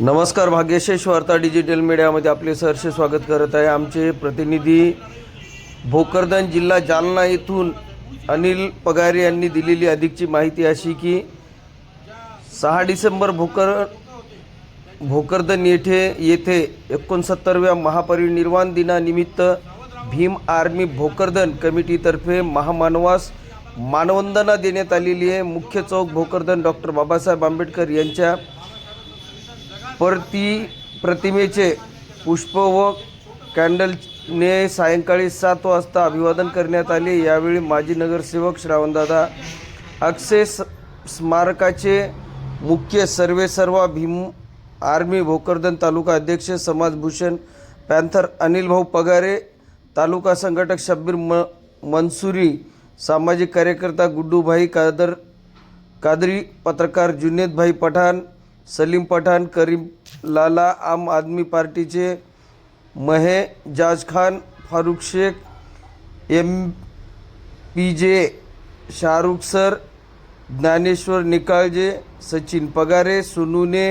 नमस्कार भाग्यशेष वार्ता डिजिटल मीडियामध्ये आपले सहर्ष स्वागत करत आहे. आमचे प्रतिनिधी भोकरदन जिल्हा जालना येथून अनिल पगारे यांनी दिलेली अधिकची माहिती अशी की सहा डिसेंबर भोकर भोकरदन येथे येथे एकोणसत्तरव्या महापरिनिर्वाण दिनानिमित्त भीम आर्मी भोकरदन कमिटीतर्फे महामानवास मानवंदना देण्यात आलेली आहे. मुख्य चौक भोकरदन डॉक्टर बाबासाहेब आंबेडकर यांच्या परती प्रतिमेचे पुष्प व कॅन्डलने सायंकाळी सात वाजता अभिवादन करण्यात आले. यावेळी माजी नगरसेवक श्रावणदादा अक्षय स- स्मारकाचे मुख्य सर्वेसर्वा भीम आर्मी भोकरदन तालुका अध्यक्ष समाजभूषण पॅन्थर अनिल भाऊ पगारे तालुका संघटक शब्बीर म मनसुरी सामाजिक कार्यकर्ता गुड्डूभाई कादर कादरी पत्रकार जुनेदभाई पठाण सलीम पठाण करीम लाला आम आदमी पार्टीचे Mahejaj Khan Farukh Shaikh M P J Shahrukh sir Dnyaneshwar Nikalje Sachin Pagare सुनुने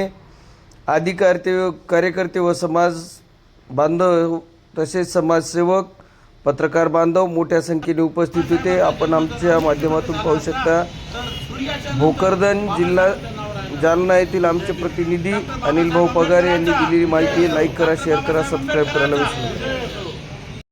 आदी कार्य कार्यकर्ते व समाज बांधव तसेच समाजसेवक पत्रकार बांधव मोठ्या संख्येने उपस्थित होते. आपण आमच्या माध्यमातून पाहू शकता भोकरदन जिल्हा जालना येथील आमचे प्रतिनिधी अनिल भाऊ पगारे यांनी दिलेली माहिती लाईक करा शेअर करा सबस्क्राईब करायला विसरू नका.